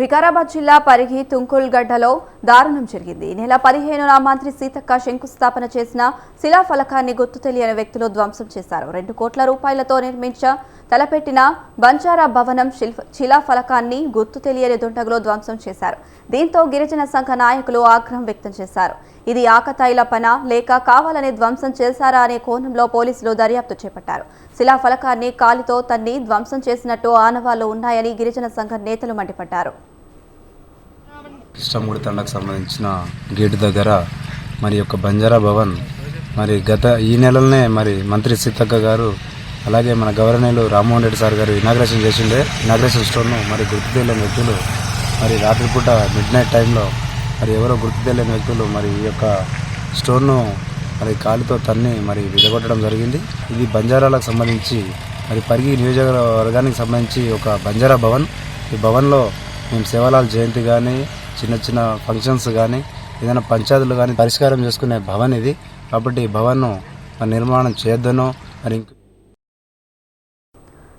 వికారాబాద్ జిల్లా పరిగి తుంకుల్గడ్డలో దారుణం జరిగింది. ఈ నెల పదిహేనున మంత్రి సీతక్క శంకుస్థాపన చేసిన శిలాఫలకాన్ని గుర్తు తెలియని వ్యక్తులు ధ్వంసం చేశారు. రెండు కోట్ల రూపాయలతో నిర్మించిన తలపెట్టిన బంజారా భవనం శిలాఫలకాన్ని గుర్తు తెలియని దుండగులు ధ్వంసం చేశారు. దీంతో గిరిజన సంఘ నాయకులు ఆగ్రహం వ్యక్తం చేశారు. ఇది ఆకతాయిల పన లేక కావాలని ధ్వంసం చేశారా అనే కోణంలో పోలీసులు దర్యాప్తు చేపట్టారు. శిలాఫలకాన్ని కాలితో తన్ని ధ్వంసం చేసినట్టు ఆనవాళ్ళు ఉన్నాయని గిరిజన సంఘ నేతలు మండిపడ్డారు. కృష్ణమూడి తండకు సంబంధించిన గేటు దగ్గర మరి యొక్క బంజారా భవన్ మరి గత ఈ నెలలోనే మరి మంత్రి సీతక్క గారు అలాగే మన గవర్నర్లు రామ్మోహన్ రెడ్డి సార్ గారు ఇనాగ్రేషన్ చేసిండే. ఇనాగ్రేషన్ స్టోర్ను మరి గుర్తు తెలియని వ్యక్తులు మరి రాత్రిపూట మిడ్ నైట్ టైంలో మరి ఎవరో గుర్తు తెలియని వ్యక్తులు మరి ఈ యొక్క స్టోర్ను మరి కాలుతో తన్ని మరి విడగొట్టడం జరిగింది. ఇది బంజారాలకు సంబంధించి మరి పరిగి నియోజకవర్గానికి సంబంధించి ఒక బంజారా భవన్. ఈ భవన్లో మేము సేవలాల్ జయంతి కానీ చిన్న చిన్న ఫంక్షన్స్ కానీ ఏదైనా పంచాయతీలు కానీ పరిష్కారం చేసుకునే భవన్ ఇది. కాబట్టి ఈ భవన్ను నిర్మాణం చేయొద్దనో మరి